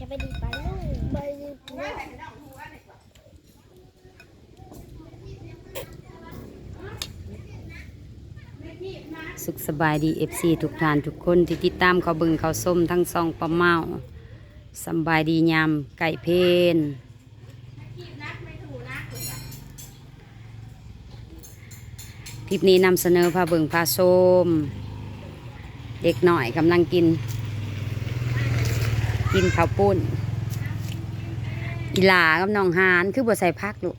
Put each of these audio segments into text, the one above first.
จะไปดีปลาลูกไปดีปสุขสบายดีเอฟซีทุกท่านทุกคนที่ติดตามเขาบึงเขาส้มทั้งซองปลาเมาสบายดียามไก่เพนคลิปนี้นำเสนอพาเบิงพาส้มเด็กหน่อยกำลังกิน กินข้าวปุ้นอีหลากับน้องหานคือบ่ใส่พักลูก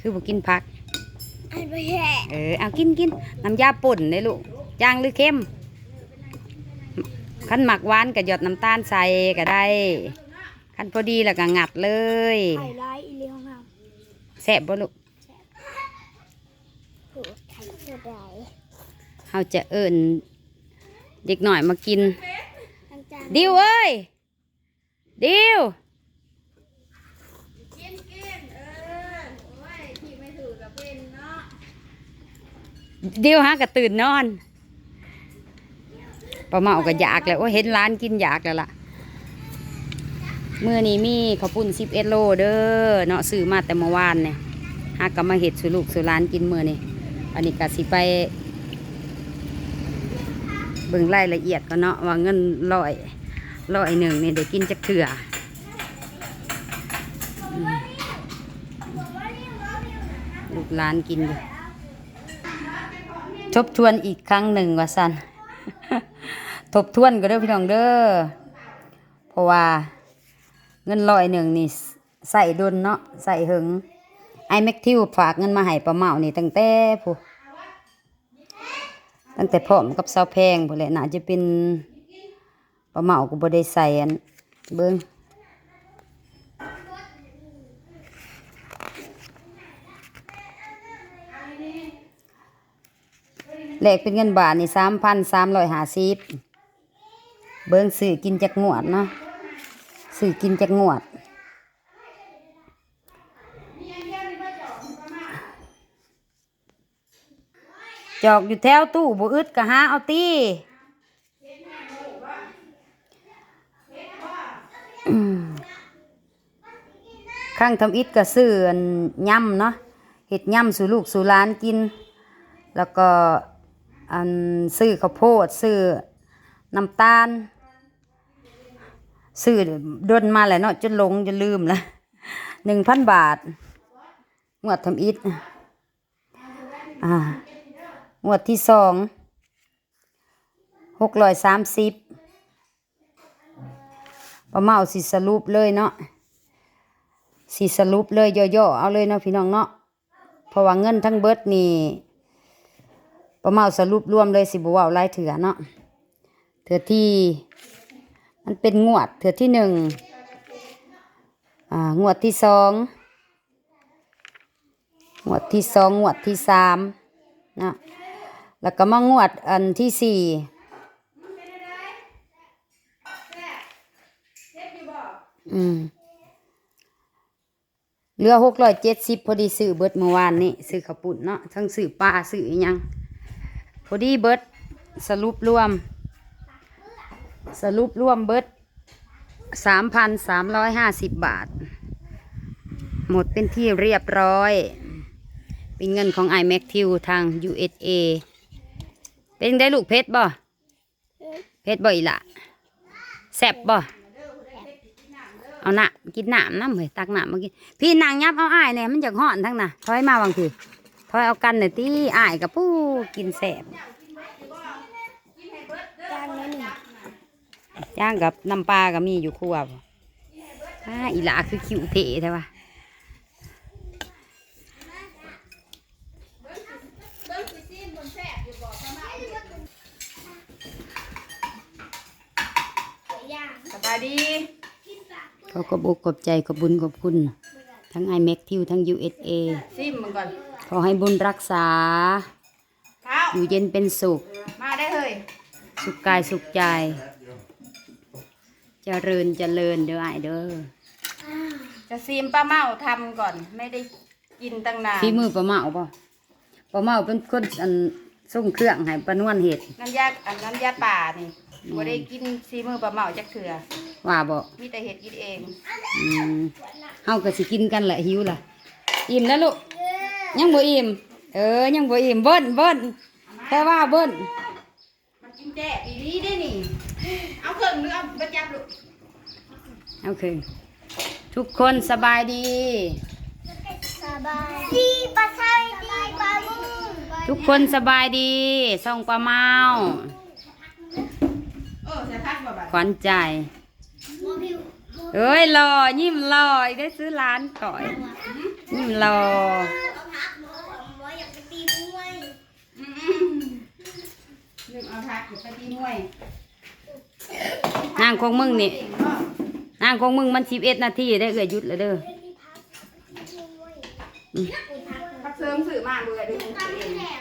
คือบ่กินพักไอ้ไปแห่เออเอากินกินน้ำยาป่นเลยลูกจางหรือเข้มขั้นหมักหวานกับหยดน้ำตาลใส่ก็ได้ขั้นพอดีแล้วก็งัดเลยไข่ร้ายอีเลี้ยงเราแซ่บบ่ลูกผูกไข่เสือดายเฮาจะเอิ้น เด็กหน่อยมากินทั้งจานดิวเอ้ยดิวดิวฮะก็ตื่นนอนปลาเมาก็อยากแล้วโอ้เห็นร้านกินอยากแล้วล่ะเมื้อนี้มีข้าวปุ้น11โลเด้อเนาะซื้อมาแต่เมื่อวานเนี่ยหากก็มาเฮ็ดสู่ลูกสู่ร้านกินเมื้อนี้อันนี้ก็สิไปเบิ่งรายละเอียดก็เนาะว่าเงินร้อย ร้อยหนึ่งเนี่ได้กินจักเถื่อลูกหลานกินอยู่ทบทวนอีกครั้งหนึ่งว่าสันทบทวนก็เด้อพี่น้องเด้อเพราะว่าเงินร้อยหนึ่งนี่ใส่ดุนเนาะใส่หึงไอแม็กทิวฝากเงินมาให้ป้าเมานี่ตั้งแต่ผู้ตั้งแต่พร้อมกับเสาแพงพอแหละน่าจะเป็น ปลาเมาก็บ่ได้ใส่อันเบิ้งแลกเป็นเงินบาทนี่สามพันสามร้อยห้าสิบเบิ้งสื่อกินจากงวดเนาะสื่อกินจากงวดจอกอยู่แถวตู้บ่อึดก็หาเอาตี ข้างทำอิดก็ซื้ออันยำเนาะเห็ดยำสู่ลูกสู่หลานกิน แล้วก็อันซื้อข้าวโพดซื้อน้ำตาลซื้อดนมาแหละเนาะจนหลงจนลืมละหนึ่งพันบาทงวดทำอิดอ่างวดที่สองหกร้อยสามสิบประเมาสิสรุปเลยเนาะ สิสรุปเลยย่อๆเอาเลยเนาะพี่น้องเนาะเพราะว่าเงินทั้งเบิดนี่ประมาสรุปรวมเลยสิบว่าหลายเถื่อเนาะเถื่อที่มันเป็นงวดเถื่อที่หนึ่งอ่างวดที่สองงวดที่สองงวดที่สามเนาะแล้วก็มางวดอันที่สี่อืม เหลือหกร้อยเจ็ดสิบพอดีซื้อเบิร์ดเมื่อวานนี่ซื้อข้าวปุ่นเนาะทั้งซื้อปลาซื้ออยังพอดีเบิร์ดสรุปรวม สรุปรวมเบิร์ดสามพันสามร้อยห้าสิบบาท หมดเป็นที่เรียบร้อย เป็นเงินของ i m a c ทิวทาง USA เป็นได้ลูกเพชรบ่เพชรบ่อีหละแซบบ่ เอาหนะกินหน้ำน้ำเลยตักหน้ำมากินพี่นางยับเอาอ้ายเนี่ยมันจากห่อนทั้งน่ะถอยมาบางทีถอยเอากันหน่อยตีอ้ายกับผู้กินแซ่บย่างกับน้ำปลาก็มีอยู่ครัวบ่อ่าอีหลาคือคิวเทใช่ปะย่างสบายดี เขาก็บอกขอบใจขอบบุญขอบคุณ ทั้งไอแม็กทิวทั้ง USA ซิมมึงก่อน ขอให้บุญรักษาเท้าอยู่เย็นเป็นสุข มาได้เลยสุขกายสุขใจเจริญเจริญเด้อไอเด้อจะซีมป้าเมาทำก่อน ไม่ได้กินตั้งนาน ฝีมือป้าเมาป่ะป้าเมาเป็นคนอันส่งเครื่องให้ป้านวลเห็ด น้ำยาอันน้ำยาป่านี่บ่ได้กินซีมือป้าเมาจักเถื่อ ว่าบ่มีแต่เห็ดกินเองอืมเฮาก็สิกินกันแหละหิวล่ะ อิ่มแล้วลูก ยังบ่อิ่ม เออ ยังบ่อิ่มเบิ้นเบิ้นแค่ว่าเบิ้นมันกินแจ่ปีนี้ได้นี่ เอาเครื่องหรือเอาไปจับลูกโอเคทุกคนสบายดี สบายดีปลาไทยดีปลาบุ้งทุกคนสบายดีส่องปลาเมาเออจะทักบ่บ่ขวัญใจโมบิว เอ้ยรอยิ้มรออีกได้ซื้อร้านก่อยยิ้มรอเอาพักหมอหมออยากไปตีมวยอืมลืมเอาทักอยู่ไปตีมวยนางของมึงนี่เก่งเนาะนางของมึงมันสิบเอ็ดนาทีได้เอ่ยหยุดแล้วเด้อพักเสริมสื่อมากเบื่อดูของตัวเอง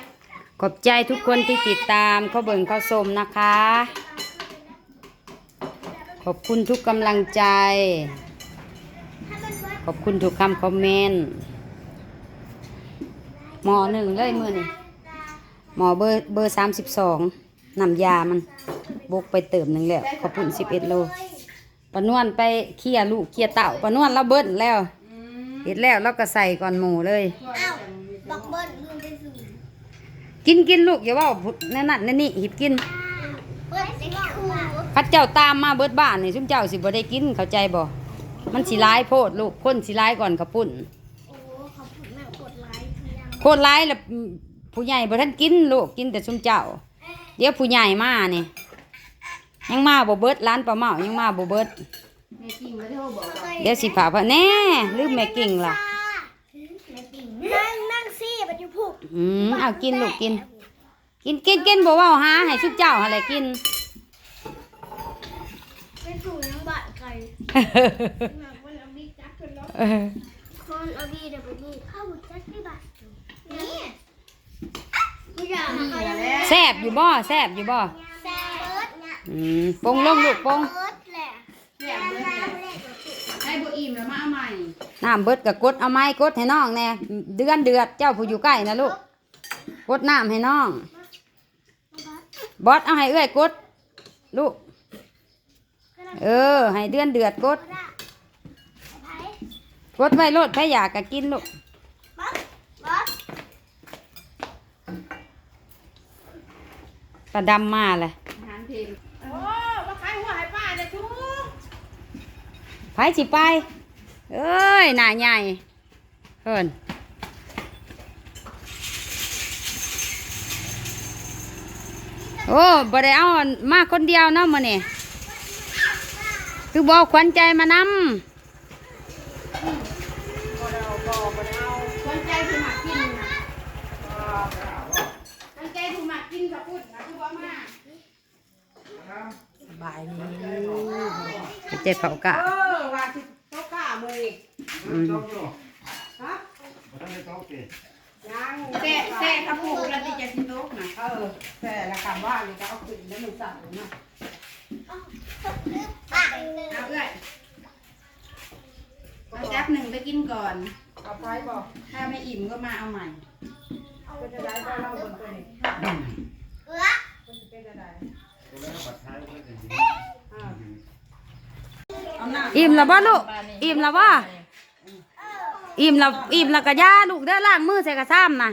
ขอบใจทุกคนที่ติดตามเข้าเบิ่งเข้าชมนะคะ ขอบคุณทุกกำลังใจ ขอบคุณทุกคำคอมเมนต์หมอหนึ่งเลยมือนี่หมอเบอร์เบอร์สามสิบสองนำยามันบกไปเติมหนึ่งแล้วขอบคุณสิบเอ็ดโลปานวนไปเคลียร์ลูกเคลียร์เต่าปานวนเราเบิ้ลแล้วเห็ดแล้วเราก็ใส่ก่อนหมูเลยอ้าวบักเบิ้ลลืมไปสูงกินกินลูกอย่าว่านั่นนั่นนั่นนี่หิบกินเบิ้ลเด็กคู่ พัดเจ้าตามมาเบิดบ้านนี่ซุมเจ้าสิบ่ได้กินเข้าใจบ่มันสิร้ายโพดลูกคนสิร้ายก่อนกระปุ่นโอ้ขอบคุณแม่กดไลค์ทุกอย่างโคตรร้ายแล้วผู้ใหญ่บ่ทันกินลูกกินแต่ซุมเจ้า เดี๋ยวผู้ใหญ่มานี่ยังมาบ่เบิดร้านปลาเมายังมาบ่เบิดแม่กิ่งมาเท่าบอกว่าเดี๋ยวสิฝากพะแน่ลืมแม่กิ่งล่ะนั่งนั่งซี่มันอยู่ผูกอืมเอากินลูกกิน กินกินกินบ่เว้าหาให้ซุมเจ้าหั่นแหละกินเป็นสูงยังบาดไก่หนักวันเอนแล้วเออคนเอาบีเดี๋ยวไปนี่เข้าจักที่บาดนี่ผู้ใหญ่เอาอย่างนี้แซบอยู่บ่แซบอยู่บ่ อืมปงลงลูกปงเบิร์ดแหละแซ่บเลยให้บ่อิ่มแล้วมาเอาใหม่น้ำเบิดกับกดเอาไม้กดให้น้องแน่เดือนเดือดเจ้าผู้อยู่ใกล้นะลูกกดน้ำให้น้อง บอสเอาให้เอื้อยกด ลูก เออ ให้เดือนเดือดกดไผ่กดไว้โลดไผอยากก็กินลูกบอสบอสกระดำมาเลยอาหารเพลงโอ้มาขายหัวให้ป้าเลยทุกไผสิไป เอ้ย หน้าใหญ่เฮินโอ้บ่ได้เอามาคนเดียวเนาะมื้อนี้ คือบอกขวัญใจมานำคนใจผู้หมักกินนะคนใจผู้หมักกินกับพุดนะคือว่ามาเจ็ดเผากะเออว่าสิโตกล้ามืออีกอืมฮะยังแซ่แซ่กระปุกแล้วที่จะสิโตกนะเออแซ่แล้วคำว่านี่ก็เอาขึ้นแล้วมันสั่นนะ เอาเอ้ยเอาจับหนึ่งไปกินก่อน เอาไปบอกถ้าไม่อิ่มก็มาเอาใหม่ก็จะได้ก็เล่าบนตัวนี้เอื้อเป็นจะได้เอาหน้าอิ่มแล้วบ่ลูก อิ่มแล้วบ่อิ่มแล้วอิ่มแล้วก็ย่าลูกเด้อล้างมือใส่กระซ้ำนะ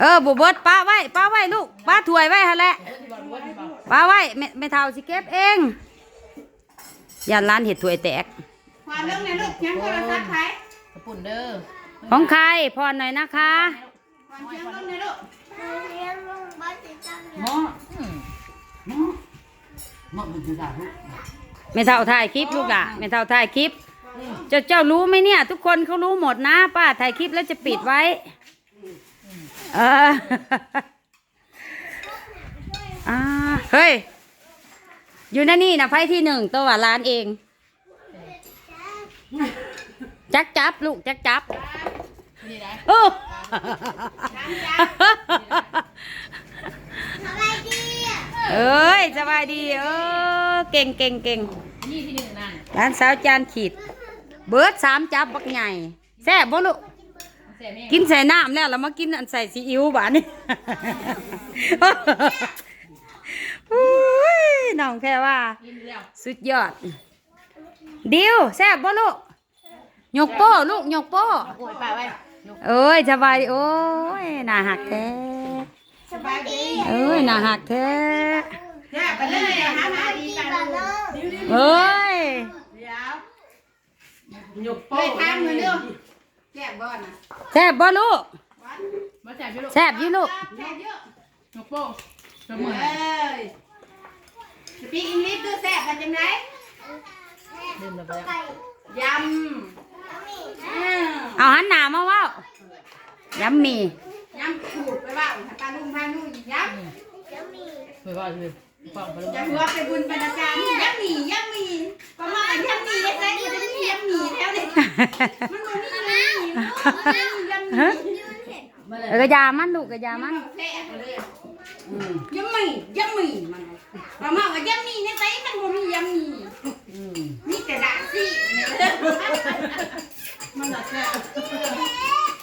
เออบุเบิดป้าไว้ป้าไว้ลูกป้าถวยไว้ฮะแหละป้าไว้ไม่ไม่เท่าสิเก็บเอง ยันร้านเห็ดถวยแตกความเรื่องในลูกยังโทรศัพท์ใครปุ่นเด้อของใครพรหน่อยนะคะความเรื่องในลูกเรียนลงบ้านติดตั้งหมออืมหมอหมอบุญจุฬาลูกไม่เท่าถ่ายคลิปลูกอะไม่เท่าถ่ายคลิปเจ้าเจ้ารู้ไหมเนี่ย ทุกคนเขารู้หมดนะป้าถ่ายคลิปแล้วจะปิดไว้ เอออ่าเฮ้ย อยู่นั่นนี่นะไพ่ที่หนึ่งตัวร้านเอง จักจับลูกจักจับนี่นะโอ้อะไรดีอะเอ้ยสบายดีเออเก่งเก่งเก่งนี่ที่หนึ่งนั่นร้านสาวจานขีด เบิร์ดสามจับบักใหญ่แซ่บบ่ลูกเสียแม่กินใส่น้ำแล้วเรามากินอันใส่ซีอิ๊วบาดนี่โอุ้ย น้องแค่ว่า สุดยอด ดิวแซ่บบ่ลูกยกโป้ลูกยกโป้โอ้ยไปไว้เอ้ยสบายดีโอ้ยน่าหักแท้สบายดีเอ้ยน่าหักแท้เนี่ยไปเลยหามาดีดีกันบ้านเนาะเอ้ยเดี๋ยวหยกไปโป้ทางมือเร็วแก้บ่อนะแซ่บบ่ลูกมาแซ่บอยู่ลูกแซ่บอยู่ลูกแซ่บเยอะนกโป้ สเอ้มุนยสปีกอังกฤษดูแซ่บกันจังไดลืมแล้วไปไก่ยำอ้าวเอาหันหน้ามาเว้าย้ำมียำขูดไปว่าถ้าปลาลุงพานุ่ยยำแล้วมีไม่ว่าเลยฟังไปแล้วยำหัวไปบุญบรรณาการยำหมี่ยำหมี่ประมาณยำหมี่ได้ไหมมันจะมียำหมี่แล้วเนี่ยมันบ่มียำหมี่มันมียำหมี่เออกระยามันลูกกระยามัน แซ่บเลย ยำหมี่ยำหมี่มันประมาณว่ายำหมี่ในไสมันบ่มียำหมี่มีแต่ด่าซี่เนี่ยมันน่ะแซ่บ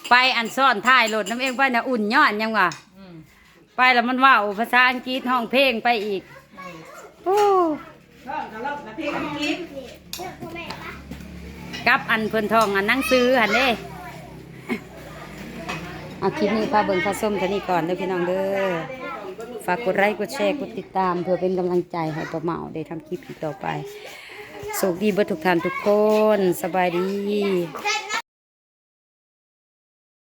ไปอันซ่อนท้ายรถน้ำเองไปน่ะอุ่นย้อนยังวะไปแล้วมันเว่าภาษาอังกฤษห้องเพลงไปอีกโอ้ก็กระลอกกระเพาะอังกฤษเลือกพ่อแม่ปะกับอันเพิ่นทองอันหนั่งซื้อหันเด้เอาคลิปนี้พาเบิ่งพาส้มเท่านี้ก่อนเด้อพี่น้องเด้อฝากกดไลค์กดแชร์กดติดตาม เพื่อเป็นกำลังใจให้ป้าเมาได้ทำคลิปอีกต่อไปสุขดีเบิดทุกท่านทุกคน สบายดี